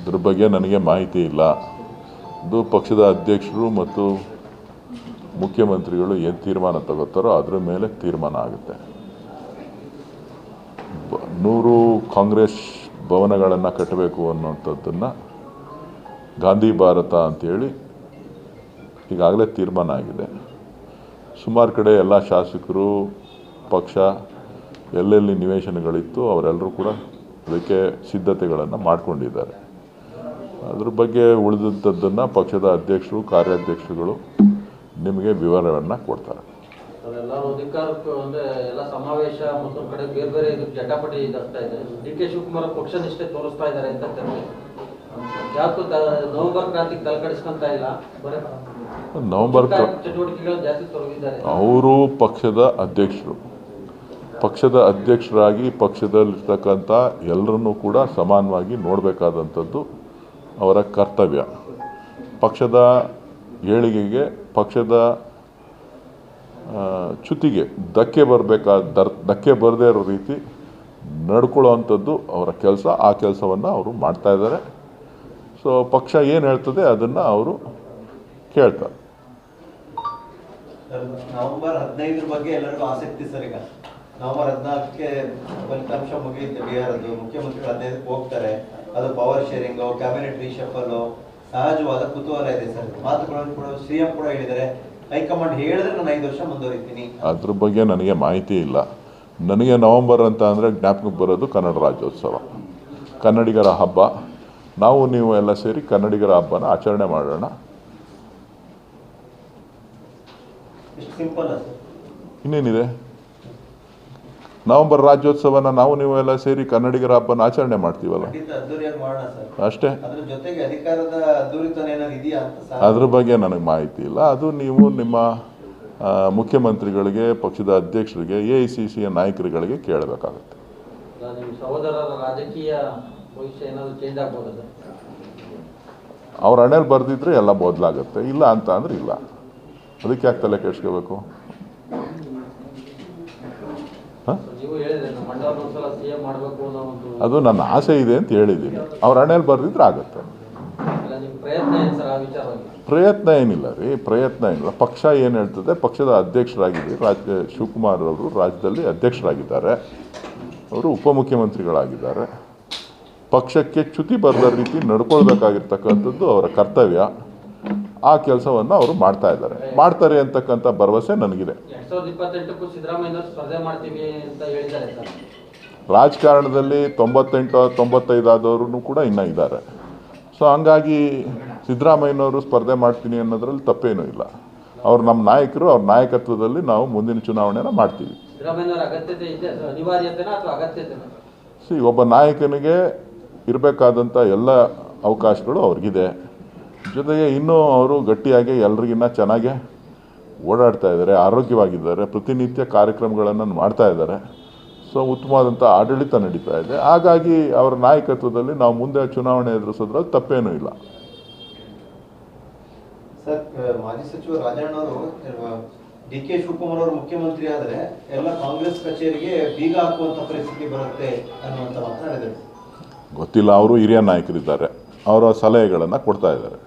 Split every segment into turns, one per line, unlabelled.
ಇದ್ರ ಬಗ್ಗೆ ನನಗೆ ಮಾಹಿತಿ ಇಲ್ಲ. ಇದು ಪಕ್ಷದ ಅಧ್ಯಕ್ಷರು ಮತ್ತು ಮುಖ್ಯಮಂತ್ರಿಗಳು ಏನು ತೀರ್ಮಾನ ತಗೋತಾರೋ ಅದ್ರ ಮೇಲೆ ತೀರ್ಮಾನ ಆಗುತ್ತೆ. ನೂರು ಕಾಂಗ್ರೆಸ್ ಭವನಗಳನ್ನು ಕಟ್ಟಬೇಕು ಅನ್ನೋಂಥದ್ದನ್ನು ಗಾಂಧಿ ಭಾರತ ಅಂತೇಳಿ ಈಗಾಗಲೇ ತೀರ್ಮಾನ ಆಗಿದೆ. ಸುಮಾರು ಕಡೆ ಎಲ್ಲ ಶಾಸಕರು, ಪಕ್ಷ ಎಲ್ಲೆಲ್ಲಿ ನಿವೇಶನಗಳಿತ್ತು ಅವರೆಲ್ಲರೂ ಕೂಡ ಅದಕ್ಕೆ ಸಿದ್ಧತೆಗಳನ್ನು ಮಾಡ್ಕೊಂಡಿದ್ದಾರೆ. ಅದ್ರ ಬಗ್ಗೆ ಉಳಿದಂಥದ್ದನ್ನು ಪಕ್ಷದ ಅಧ್ಯಕ್ಷರು ಕಾರ್ಯಾಧ್ಯಕ್ಷರುಗಳು ನಿಮಗೆ ವಿವರವನ್ನು ಕೊಡ್ತಾರೆ.
ನವೆಂಬರ್
ಅವರು ಪಕ್ಷದ ಅಧ್ಯಕ್ಷರು. ಪಕ್ಷದ ಅಧ್ಯಕ್ಷರಾಗಿ ಪಕ್ಷದಲ್ಲಿರ್ತಕ್ಕಂಥ ಎಲ್ಲರನ್ನೂ ಕೂಡ ಸಮಾನವಾಗಿ ನೋಡಬೇಕಾದಂಥದ್ದು ಅವರ ಕರ್ತವ್ಯ. ಪಕ್ಷದ ಏಳಿಗೆಗೆ, ಪಕ್ಷದ ಚ್ಯುತಿಗೆ ಧಕ್ಕೆ ಬರಬೇಕಾದ, ದರ್, ಧಕ್ಕೆ ಬರದೇ ಇರೋ ರೀತಿ ನಡ್ಕೊಳ್ಳೋವಂಥದ್ದು ಅವರ ಕೆಲಸ. ಆ ಕೆಲಸವನ್ನು ಅವರು ಮಾಡ್ತಾ ಇದ್ದಾರೆ. ಸೊ, ಪಕ್ಷ ಏನು ಹೇಳ್ತದೆ ಅದನ್ನು ಅವರು ಕೇಳ್ತಾರೆ.
ನವೆಂಬರ್ ಹದಿನೈದರ ಬಗ್ಗೆ ಎಲ್ಲರಿಗೂ ಆಸಕ್ತಿ ಸರ್ ಈಗ. ನವೆಂಬರ್ ಹದಿನಾಲ್ಕಕ್ಕೆ ಫಲಿತಾಂಶ ಮುಗಿಯುತ್ತೆ ಬಿಹಾರದ್ದು. ಮುಖ್ಯಮಂತ್ರಿಗಳು ಹದಿನೈದಕ್ಕೆ ಹೋಗ್ತಾರೆ. ಅದು ಪವರ್ ಶೇರಿಂಗ್ ಕ್ಯಾಬಿನೆಟ್ ರಿಶಫಲ್ ಸಹಜವಾದ ಕುತೂಹಲ ಇದೆ ಸರ್. ಮಾತುಗಳನ್ನು ಕೂಡ ಸಿಎಂ ಕೂಡ ಹೇಳಿದರೆ ಹೈಕಮಾಂಡ್ ಹೇಳಿದ್ರೆ ನಾನು ಐದು ವರ್ಷ ಮುಂದುವರಿತೀನಿ.
ಅದ್ರ ಬಗ್ಗೆ ನನಗೆ ಮಾಹಿತಿ ಇಲ್ಲ. ನನಗೆ ನವಂಬರ್ ಅಂತ ಅಂದರೆ ಜ್ಞಾಪಕಕ್ಕೆ ಬರೋದು ಕನ್ನಡ ರಾಜ್ಯೋತ್ಸವ. ಕನ್ನಡಿಗರ ಹಬ್ಬ. ನಾವು ನೀವು ಎಲ್ಲ ಸೇರಿ ಕನ್ನಡಿಗರ ಹಬ್ಬನ ಆಚರಣೆ ಮಾಡೋಣ. ಇನ್ನೇನಿದೆ? ನವಂಬರ್ ರಾಜ್ಯೋತ್ಸವನ ನಾವು ನೀವು ಎಲ್ಲ ಸೇರಿ ಕನ್ನಡಿಗರ ಹಬ್ಬನ ಆಚರಣೆ ಮಾಡ್ತೀವಲ್ಲ?
ಖಂಡಿತ ಅದ್ದೂರಿಯಾಗಿ ಮಾಡೋಣ ಸರ್.
ಅಷ್ಟೇ.
ಅದ್ರ ಜೊತೆಗೆ ಅಧಿಕಾರದ ಅದ್ದೂರಿತನ ಏನಾದ್ರು ಅಂತ ಸರ್?
ಅದ್ರ ಬಗ್ಗೆ ನನಗೆ ಮಾಹಿತಿ ಇಲ್ಲ. ಅದು ನೀವು ನಿಮ್ಮ ಮುಖ್ಯಮಂತ್ರಿಗಳಿಗೆ ಪಕ್ಷದ ಅಧ್ಯಕ್ಷರಿಗೆ ಎ ಐ ಸಿ ಸಿಯ ನಾಯಕರುಗಳಿಗೆ ಕೇಳಬೇಕಾಗುತ್ತೆ.
ಇಲ್ಲ, ನಿಮ್ಮ ಸಹೋದರರ ರಾಜಕೀಯ ಭವಿಷ್ಯ ಏನಾದ್ರು ಚೇಂಜ್ ಆಗ್ಬೋದ ಸರ್?
ಅವ್ರ ಹಣೆಯಲ್ಲಿ ಬರೆದಿದ್ರೆ ಎಲ್ಲ ಬದಲಾಗುತ್ತೆ. ಇಲ್ಲ ಅಂತ ಅಂದ್ರೆ ಇಲ್ಲ. ಅದಕ್ಕೆ ಯಾಕೆ ತಲೆ ಕೆಡ್ಸ್ಕೋಬೇಕು ಹಾಂ
ನೀವು ಹೇಳಿದ್ರೆ ನಮ್ಮ ಮಂಡಲ ಒಂದ್ಸಲ ಸಿ ಎಂ ಮಾಡಬೇಕು ಅನ್ನೋ ಒಂದು
ಅದು ನನ್ನ ಆಸೆ ಇದೆ ಅಂತ ಹೇಳಿದ್ದೀನಿ. ಅವ್ರ ಹಣೆಯಲ್ಲಿ ಬರೆದಿದ್ರೆ ಆಗುತ್ತೆ.
ಪ್ರಯತ್ನ
ಏನಿಲ್ಲ ರೀ ಪ್ರಯತ್ನ ಏನಿಲ್ಲ. ಪಕ್ಷ ಏನು ಹೇಳ್ತದೆ ಪಕ್ಷದ ಅಧ್ಯಕ್ಷರಾಗಿದ್ದೀವಿ ರಾಜ್ಯ ಶಿವಕುಮಾರ್ ಅವರು ರಾಜ್ಯದಲ್ಲಿ ಅಧ್ಯಕ್ಷರಾಗಿದ್ದಾರೆ. ಅವರು ಉಪಮುಖ್ಯಮಂತ್ರಿಗಳಾಗಿದ್ದಾರೆ. ಪಕ್ಷಕ್ಕೆ ಚ್ಯುತಿ ಬರದ ರೀತಿ ನಡ್ಕೊಳ್ಬೇಕಾಗಿರ್ತಕ್ಕಂಥದ್ದು ಅವರ ಕರ್ತವ್ಯ. ಆ ಕೆಲಸವನ್ನು ಅವರು ಮಾಡ್ತಾ ಇದ್ದಾರೆ. ಮಾಡ್ತಾರೆ ಅಂತಕ್ಕಂಥ ಭರವಸೆ ನನಗಿದೆ. ರಾಜಕಾರಣದಲ್ಲಿ ತೊಂಬತ್ತೆಂಟು ತೊಂಬತ್ತೈದು ಆದವರು ಕೂಡ ಇನ್ನೂ ಇದ್ದಾರೆ. ಸೊ ಹಂಗಾಗಿ ಸಿದ್ದರಾಮಯ್ಯನವರು ಸ್ಪರ್ಧೆ ಮಾಡ್ತೀನಿ ಅನ್ನೋದ್ರಲ್ಲಿ ತಪ್ಪೇನೂ ಇಲ್ಲ. ಅವ್ರು ನಮ್ಮ ನಾಯಕರು ಅವ್ರ ನಾಯಕತ್ವದಲ್ಲಿ ನಾವು ಮುಂದಿನ ಚುನಾವಣೆನ ಮಾಡ್ತೀವಿ. ಸಿ ಒಬ್ಬ ನಾಯಕನಿಗೆ ಇರಬೇಕಾದಂಥ ಎಲ್ಲ ಅವಕಾಶಗಳು ಅವ್ರಿಗಿದೆ. ಜೊತೆಗೆ ಇನ್ನೂ ಅವರು ಗಟ್ಟಿಯಾಗಿ ಎಲ್ರಿಗಿನ್ನ ಚೆನ್ನಾಗೆ ಓಡಾಡ್ತಾ ಇದ್ದಾರೆ ಆರೋಗ್ಯವಾಗಿದ್ದಾರೆ ಪ್ರತಿನಿತ್ಯ ಕಾರ್ಯಕ್ರಮಗಳನ್ನು ಮಾಡ್ತಾ ಇದ್ದಾರೆ. ಸೊ ಉತ್ತಮವಾದಂಥ ಆಡಳಿತ ನಡೀತಾ ಇದೆ. ಹಾಗಾಗಿ ಅವರ ನಾಯಕತ್ವದಲ್ಲಿ ನಾವು ಮುಂದೆ ಚುನಾವಣೆ ಎದುರಿಸೋದ್ರಲ್ಲಿ ತಪ್ಪೇನೂ ಇಲ್ಲ.
ಮಾಜಿ ಸಚಿವ ರಾಜಣ್ಣ ಅವರು ಡಿ ಕೆ ಶಿವಕುಮಾರ್ ಅವರು ಮುಖ್ಯಮಂತ್ರಿ ಆದ್ರೆ ಎಲ್ಲ ಕಾಂಗ್ರೆಸ್ ಕಚೇರಿಗೆ ಬೀಗ ಹಾಕುವಂತ ಪರಿಸ್ಥಿತಿ ಬರುತ್ತೆ ಅನ್ನುವಂತ ಮಾತನಾಡಿದರು
ಗೊತ್ತಿಲ್ಲ ಅವರು ಹಿರಿಯ ನಾಯಕರಿದ್ದಾರೆ. ಅವರ ಸಲಹೆಗಳನ್ನು ಕೊಡ್ತಾ ಇದ್ದಾರೆ.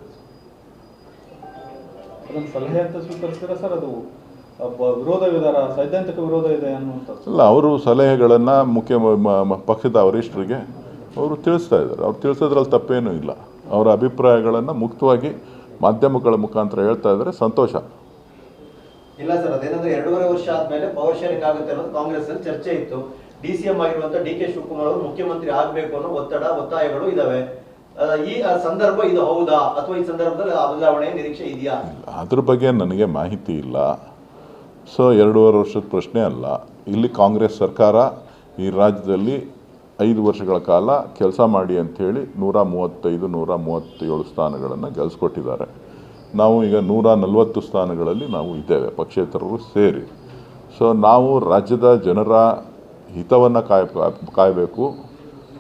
ಅದನ್ನು ಸಲಹೆ ಅಂತ ಸ್ವೀಕರಿಸಿದ್ರೆ ಸರ್ ಅದು ವಿರೋಧ ವಿಧಾನ ಸೈದ್ಧಾಂತಿಕ ವಿರೋಧ ಇದೆ ಅನ್ನುವಂಥದ್ದು.
ಅಲ್ಲ ಅವರು ಸಲಹೆಗಳನ್ನು ಮುಖ್ಯ ಮ- ಮ- ಮ- ಪಕ್ಷದ ವರಿಷ್ಠರಿಗೆ ಅವರು ತಿಳಿಸ್ತಾ ಇದ್ದಾರೆ. ಅವ್ರು ತಿಳಿಸೋದ್ರಲ್ಲಿ ತಪ್ಪೇನೂ ಇಲ್ಲ. ಅವರ ಅಭಿಪ್ರಾಯಗಳನ್ನು ಮುಕ್ತವಾಗಿ ಮಾಧ್ಯಮಗಳ ಮುಖಾಂತರ ಹೇಳ್ತಾ ಇದ್ದಾರೆ. ಸಂತೋಷ.
ಇಲ್ಲ ಸರ್ ಅದೇನಂದ್ರೆ ಎರಡೂವರೆ ವರ್ಷ ಆದ್ಮೇಲೆ ಪವರ್ ಶೇರಿಂಗ್ ಆಗುತ್ತೆ ಅನ್ನೋದು ಕಾಂಗ್ರೆಸ್ ಅಲ್ಲಿ ಚರ್ಚೆ ಇತ್ತು. ಡಿ ಸಿ ಎಂ ಆಗಿರುವಂತಹ ಡಿ ಕೆ ಶಿವಕುಮಾರ್ ಅವರು ಮುಖ್ಯಮಂತ್ರಿ ಆಗ್ಬೇಕು ಅನ್ನೋ ಒತ್ತಡ ಒತ್ತಾಯಗಳು ಇದಾವೆ. ಈ ಸಂದರ್ಭ ಇದು ಹೌದಾ? ಅಥವಾ ಈ ಸಂದರ್ಭದಲ್ಲಿ ಆ ಬದಲಾವಣೆ, ನಿರೀಕ್ಷೆ ಇದೆಯಾ?
ಅದ್ರ ಬಗ್ಗೆ ನನಗೆ ಮಾಹಿತಿ ಇಲ್ಲ. ಸೊ ಎರಡೂವರೆ ವರ್ಷದ ಪ್ರಶ್ನೆ ಅಲ್ಲ. ಇಲ್ಲಿ ಕಾಂಗ್ರೆಸ್ ಸರ್ಕಾರ ಈ ರಾಜ್ಯದಲ್ಲಿ ಐದು ವರ್ಷಗಳ ಕಾಲ ಕೆಲಸ ಮಾಡಿ ಅಂಥೇಳಿ ನೂರ ಮೂವತ್ತೈದು, ನೂರ ಮೂವತ್ತೇಳು ಸ್ಥಾನಗಳನ್ನು ಗೆಲ್ಸ್ಕೊಟ್ಟಿದ್ದಾರೆ. ನಾವು ಈಗ ನೂರ ನಲವತ್ತು ಸ್ಥಾನಗಳಲ್ಲಿ ನಾವು ಇದ್ದೇವೆ, ಪಕ್ಷೇತರರು ಸೇರಿ. ಸೊ ನಾವು ರಾಜ್ಯದ ಜನರ ಹಿತವನ್ನು ಕಾಯ್ ಕಾಯಬೇಕು.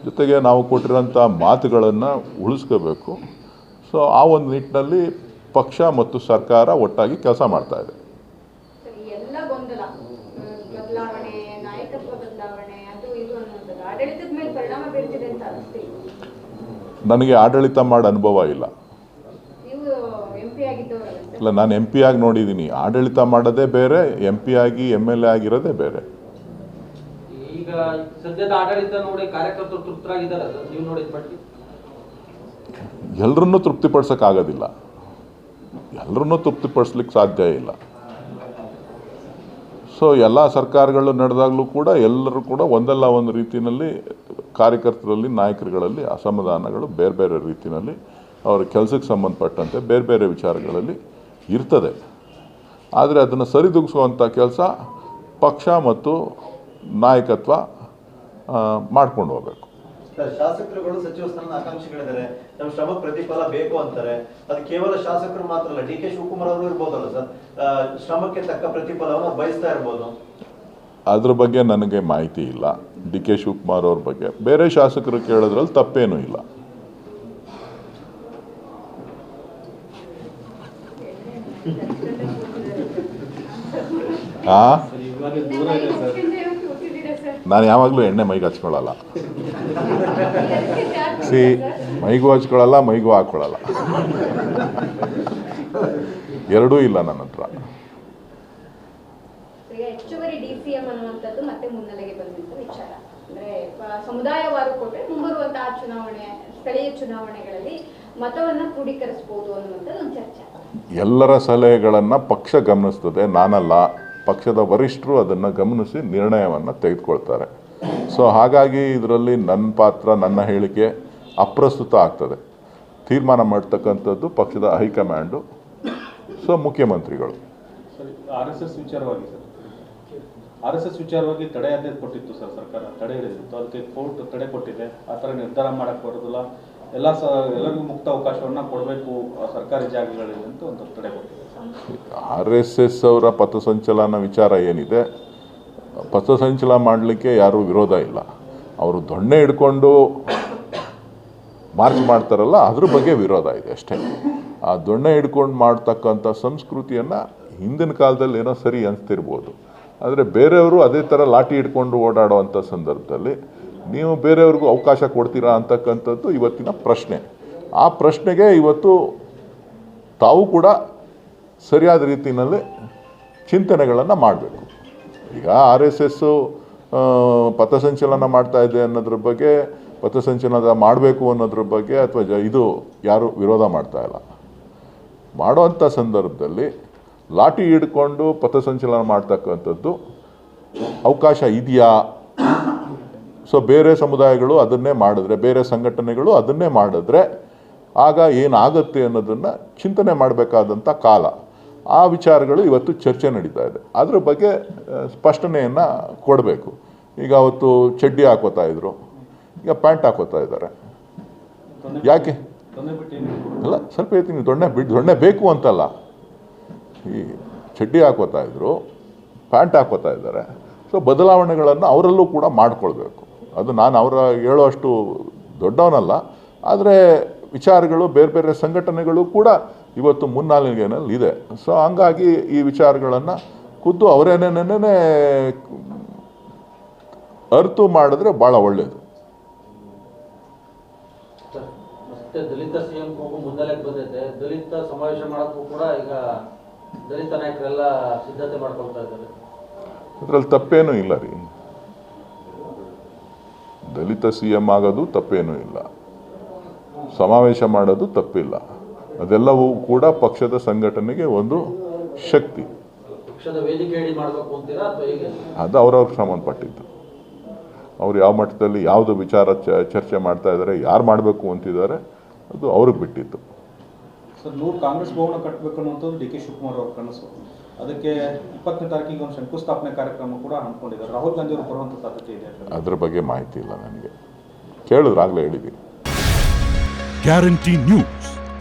ಜೊತೆಗೆ ನಾವು ಕೊಟ್ಟಿರೋಂಥ ಮಾತುಗಳನ್ನು ಉಳಿಸ್ಕೋಬೇಕು. ಸೊ ಆ ಒಂದು ನಿಟ್ಟಿನಲ್ಲಿ ಪಕ್ಷ ಮತ್ತು ಸರ್ಕಾರ ಒಟ್ಟಾಗಿ ಕೆಲಸ ಮಾಡ್ತಾ ಇದೆ.
ಎಲ್ಲ ಗೊಂದಲ. ಬದಲಾವಣೆ ನಾಯಕತ್ವ ಬದಲಾವಣೆ ಬದಲಾವಣೆ ಅದು ಇದು ಅನ್ನೋದು. ಆಡಳಿತದ ಮೇಲೆ ಪರಿಣಾಮ ಬೀರ್ತಿದೆ ಅಂತ ಅನಿಸ್ತಿಲ್ಲ
ನನಗೆ ಆಡಳಿತ ಮಾಡೋ ಅನುಭವ ಇಲ್ಲ. ಇಲ್ಲ ನಾನು ಎಂ ಪಿ ಆಗಿ ನೋಡಿದ್ದೀನಿ. ಆಡಳಿತ ಮಾಡೋದೇ ಬೇರೆ ಎಂ ಪಿ ಆಗಿ ಎಂ ಎಲ್ ಎ ಆಗಿರೋದೇ ಬೇರೆ.
ಈಗ ಸದ್ಯದ ಆಡಳಿತ ನೋಡಿ ಕಾರ್ಯಕರ್ತರು ತೃಪ್ತರಾಗಿದ್ದಾರೆ ನೀವು ನೋಡಿದ ಮಟ್ಟಿಗೆ
ಎಲ್ಲರನ್ನೂ ತೃಪ್ತಿಪಡಿಸೋಕ್ಕಾಗೋದಿಲ್ಲ. ಎಲ್ಲರನ್ನೂ ತೃಪ್ತಿಪಡಿಸ್ಲಿಕ್ಕೆ ಸಾಧ್ಯ ಇಲ್ಲ. ಸೊ ಎಲ್ಲ ಸರ್ಕಾರಗಳು ನಡೆದಾಗಲೂ ಕೂಡ ಎಲ್ಲರೂ ಕೂಡ ಒಂದಲ್ಲ ಒಂದು ರೀತಿಯಲ್ಲಿ ಕಾರ್ಯಕರ್ತರಲ್ಲಿ, ನಾಯಕರುಗಳಲ್ಲಿ ಅಸಮಾಧಾನಗಳು ಬೇರೆ ಬೇರೆ ರೀತಿಯಲ್ಲಿ ಅವರ ಕೆಲಸಕ್ಕೆ ಸಂಬಂಧಪಟ್ಟಂತೆ ಬೇರೆ ಬೇರೆ ವಿಚಾರಗಳಲ್ಲಿ ಇರ್ತದೆ. ಆದರೆ ಅದನ್ನು ಸರಿದೂಗಿಸುವಂಥ ಕೆಲಸ ಪಕ್ಷ ಮತ್ತು ನಾಯಕತ್ವ ಮಾಡ್ಕೊಂಡು ಹೋಗಬೇಕು.
ಸರ್ ಶಾಸಕರುಗಳು ಸಚಿವ ಸ್ಥಾನದ ಆಕಾಂಕ್ಷಿಗಳಿದ್ದಾರೆ. ನಮ್ಮ ಶ್ರಮ ಪ್ರತಿಫಲ ಬೇಕು ಅಂತಾರೆ. ಅದು ಕೇವಲ ಶಾಸಕರು ಮಾತ್ರ ಅಲ್ಲ ಡಿ ಕೆ ಶಿವಕುಮಾರ್ ಅವರು ಇರ್ಬೋದಲ್ಲ ಸರ್. ಶ್ರಮಕ್ಕೆ ತಕ್ಕ ಪ್ರತಿಫಲವನ್ನು ಬಯಸ್ತಾ ಇರ್ಬೋದು.
ಅದ್ರ ಬಗ್ಗೆ ನನಗೆ ಮಾಹಿತಿ ಇಲ್ಲ. ಡಿ ಕೆ ಶಿವಕುಮಾರ್ ಅವ್ರ ಬಗ್ಗೆ. ಬೇರೆ ಶಾಸಕರು ಕೇಳೋದ್ರಲ್ಲಿ ತಪ್ಪೇನೂ ಇಲ್ಲ. ಆ
ಸರ್ ಇವಾಗ ದೂರ ಇದೆ ಸರ್
ಕೂತಿದ್ದೀರಾ ಸರ್
ನಾನು ಯಾವಾಗಲೂ ಎಣ್ಣೆ ಮೈಗೆ ಹಚ್ಕೊಳ್ಳಲ್ಲ. ಸಿ ಮೈಗೂ ಹಚ್ಕೊಳ್ಳಲ್ಲ ಮೈಗೂ ಹಾಕ್ಕೊಳ್ಳಲ್ಲ ಎರಡೂ ಇಲ್ಲ ನನ್ನ ಹತ್ರ.
ಸಮುದಾಯವಾರು ಕೊಟ್ಟರೆ ಮುಂಬರುವಂತಹ ಚುನಾವಣೆ ಸ್ಥಳೀಯ ಚುನಾವಣೆಗಳಲ್ಲಿ ಮತವನ್ನ ಕ್ರೋಢೀಕರಿಸಬಹುದು ಅನ್ನುವಂಥದ್ದು ಒಂದು ಚರ್ಚೆ.
ಎಲ್ಲರ ಸಲಹೆಗಳನ್ನು ಪಕ್ಷ ಗಮನಿಸ್ತದೆ ನಾನಲ್ಲ. ಪಕ್ಷದ ವರಿಷ್ಠರು ಅದನ್ನು ಗಮನಿಸಿ ನಿರ್ಣಯವನ್ನು ತೆಗೆದುಕೊಳ್ತಾರೆ. ಸೊ ಹಾಗಾಗಿ ಇದರಲ್ಲಿ ನನ್ನ ಪಾತ್ರ, ನನ್ನ ಹೇಳಿಕೆ ಅಪ್ರಸ್ತುತ ಆಗ್ತದೆ. ತೀರ್ಮಾನ ಮಾಡ್ತಕ್ಕಂಥದ್ದು ಪಕ್ಷದ ಹೈಕಮಾಂಡು, ಸೊ ಮುಖ್ಯಮಂತ್ರಿಗಳು.
ಆರ್ ಎಸ್ ಎಸ್ ವಿಚಾರವಾಗಿ ಆರ್ ಎಸ್ ಎಸ್ ವಿಚಾರವಾಗಿ ತಡೆಯಾಜ್ಞೆ ಕೊಟ್ಟಿತ್ತು ಸರ್ ಸರ್ಕಾರ, ತಡೆ ಹಿಡಿದಿತ್ತು ಅದಕ್ಕೆ ಕೋರ್ಟ್ ತಡೆ ಕೊಟ್ಟಿದೆ. ಆ ಥರ ನಿರ್ಧಾರ ಮಾಡಕ್ಕೆ ಬರೋದಿಲ್ಲ. ಎಲ್ಲ ಸ, ಎಲ್ಲರಿಗೂ ಮುಕ್ತ ಅವಕಾಶವನ್ನು ಕೊಡಬೇಕು ಸರ್ಕಾರಿ ಜಾಗಗಳಲ್ಲಿ ಅಂತ ಒಂದು ತಡೆ ಕೊಟ್ಟಿದೆ.
ಆರ್ ಎಸ್ ಎಸ್ ಅವರ ಪಥಸಂಚಲನ ವಿಚಾರ ಏನಿದೆ ಪಥಸಂಚಲನ ಮಾಡಲಿಕ್ಕೆ ಯಾರೂ ವಿರೋಧ ಇಲ್ಲ. ಅವರು ದೊಣ್ಣೆ ಹಿಡ್ಕೊಂಡು ಮಾರ್ಚ್ ಮಾಡ್ತಾರಲ್ಲ, ಅದ್ರ ಬಗ್ಗೆ ವಿರೋಧ ಇದೆ ಅಷ್ಟೇ. ಆ ದೊಣ್ಣೆ ಹಿಡ್ಕೊಂಡು ಮಾಡ್ತಕ್ಕಂಥ ಸಂಸ್ಕೃತಿಯನ್ನು ಹಿಂದಿನ ಕಾಲದಲ್ಲಿ ಏನೋ ಸರಿ ಅನಿಸ್ತಿರ್ಬೋದು. ಆದರೆ ಬೇರೆಯವರು ಅದೇ ಥರ ಲಾಠಿ ಹಿಡ್ಕೊಂಡು ಓಡಾಡುವಂಥ ಸಂದರ್ಭದಲ್ಲಿ ನೀವು ಬೇರೆಯವ್ರಿಗೂ ಅವಕಾಶ ಕೊಡ್ತೀರಾ ಅಂತಕ್ಕಂಥದ್ದು ಇವತ್ತಿನ ಪ್ರಶ್ನೆ. ಆ ಪ್ರಶ್ನೆಗೆ ಇವತ್ತು ತಾವು ಕೂಡ ಸರಿಯಾದ ರೀತಿಯಲ್ಲಿ ಚಿಂತನೆಗಳನ್ನು ಮಾಡಬೇಕು. ಈಗ ಆರ್ ಎಸ್ ಎಸ್ಸು ಪಥಸಂಚಲನ ಮಾಡ್ತಾ ಇದೆ ಅನ್ನೋದ್ರ ಬಗ್ಗೆ ಪಥಸಂಚಲನ ಮಾಡಬೇಕು ಅನ್ನೋದ್ರ ಬಗ್ಗೆ ಅಥವಾ ಇದು ಯಾರು ವಿರೋಧ ಮಾಡ್ತಾ ಇಲ್ಲ. ಮಾಡುವಂಥ ಸಂದರ್ಭದಲ್ಲಿ ಲಾಠಿ ಹಿಡ್ಕೊಂಡು ಪಥಸಂಚಲನ ಮಾಡ್ತಕ್ಕಂಥದ್ದು ಅವಕಾಶ ಇದೆಯಾ? ಸೊ ಬೇರೆ ಸಮುದಾಯಗಳು ಅದನ್ನೇ ಮಾಡಿದ್ರೆ, ಬೇರೆ ಸಂಘಟನೆಗಳು ಅದನ್ನೇ ಮಾಡಿದ್ರೆ, ಆಗ ಏನಾಗುತ್ತೆ ಅನ್ನೋದನ್ನು ಚಿಂತನೆ ಮಾಡಬೇಕಾದಂಥ ಕಾಲ. ಆ ವಿಚಾರಗಳು ಇವತ್ತು ಚರ್ಚೆ ನಡೀತಾ ಇದೆ. ಅದರ ಬಗ್ಗೆ ಸ್ಪಷ್ಟನೆಯನ್ನು ಕೊಡಬೇಕು. ಈಗ ಅವತ್ತು ಚಡ್ಡಿ ಹಾಕೋತಾ ಇದ್ರು. ಈಗ ಪ್ಯಾಂಟ್ ಹಾಕೋತಾ ಇದ್ದಾರೆ. ಯಾಕೆ? ಅಲ್ಲ ಸ್ವಲ್ಪ ಹೇಳ್ತೀನಿ ದೊಣ್ಣೆ ಬಿಟ್ಟು ದೊಣ್ಣೆ ಬೇಕು ಅಂತಲ್ಲ. ಈ ಚಡ್ಡಿ ಹಾಕೋತಾ ಇದ್ರು ಪ್ಯಾಂಟ್ ಹಾಕೋತಾ ಇದ್ದಾರೆ. ಸೊ ಬದಲಾವಣೆಗಳನ್ನು ಅವರಲ್ಲೂ ಕೂಡ ಮಾಡಿಕೊಳ್ಬೇಕು. ಅದು ನಾನು ಅವರ ಹೇಳೋಷ್ಟು ದೊಡ್ಡವನಲ್ಲ. ಆದರೆ ವಿಚಾರಗಳು ಬೇರೆ ಬೇರೆ ಸಂಘಟನೆಗಳು ಕೂಡ ಇವತ್ತು ಮುನ್ನಾಲಿಗೆನಲ್ಲಿ ಇದೆ. ಸೊ ಹಂಗಾಗಿ ಈ ವಿಚಾರಗಳನ್ನು ಖುದ್ದು ಅವರೇನೇನೇ ಅರ್ತು ಮಾಡಿದ್ರೆ ಭಾಳ ಒಳ್ಳೆಯದು
ದಲಿತ ಸಿಎಂ ಮುನ್ನೆಲೆಗೆ ಬಂದೈತೆ. ದಲಿತ ಸಮಾವೇಶ ಮಾಡೋಕ್ಕೂ ಕೂಡ ಈಗ ದಲಿತ ನಾಯಕರೆಲ್ಲ ಸಿದ್ಧತೆ ಮಾಡ್ಕೊಳ್ತಾ ಇದ್ದಾರೆ.
ಅದರಲ್ಲಿ ತಪ್ಪೇನೂ ಇಲ್ಲ ರೀ. ದಲಿತ ಸಿ ಎಂ ಆಗೋದು ತಪ್ಪೇನೂ ಇಲ್ಲ. ಸಮಾವೇಶ ಮಾಡೋದು ತಪ್ಪಿಲ್ಲ. ಅದೆಲ್ಲವೂ ಕೂಡ ಪಕ್ಷದ ಸಂಘಟನೆಗೆ ಒಂದು ಶಕ್ತಿ.
ಪಕ್ಷದ ವೇದಿಕೆ ಹೇಳಿ ಮಾಡಬೇಕು ಅಂತೀರಾ ಅಥವಾ ಹೇಗೆ?
ಅದು ಅವ್ರವ್ರಿಗೆ ಸಂಬಂಧಪಟ್ಟಿದ್ದು ಅವ್ರು ಯಾವ ಮಟ್ಟದಲ್ಲಿ ಯಾವುದು ವಿಚಾರ ಚ- ಚರ್ಚೆ ಮಾಡ್ತಾ ಇದ್ದಾರೆ ಯಾರು ಮಾಡಬೇಕು ಅಂತಿದ್ದಾರೆ ಅದು ಅವ್ರಿಗೆ
ಬಿಟ್ಟಿತ್ತು. ಕಾಂಗ್ರೆಸ್ ಭವನ ಕಟ್ಟಬೇಕು ಅನ್ನೋದು ಡಿ ಕೆ ಶಿವಕುಮಾರ್ ಅವ್ರ ಕನಸು. ಅದಕ್ಕೆ ಇಪ್ಪತ್ತನೇ ತಾರೀಕಿಗೆ ಒಂದು ಶಂಕುಸ್ಥಾಪನೆ ಕಾರ್ಯಕ್ರಮ ಕೂಡ ಹಮ್ಮಿಕೊಂಡಿದ್ದಾರೆ. ರಾಹುಲ್ ಗಾಂಧಿ ಅವರು ಬರುವಂಥ ಸಾಧ್ಯತೆ ಇದೆ
ಅದ್ರ ಬಗ್ಗೆ ಮಾಹಿತಿ ಇಲ್ಲ ನನಗೆ. ಕೇಳಿದ್ರಾಗಲೇ ಹೇಳಿದ್ದೀನಿ.
Guarantee news.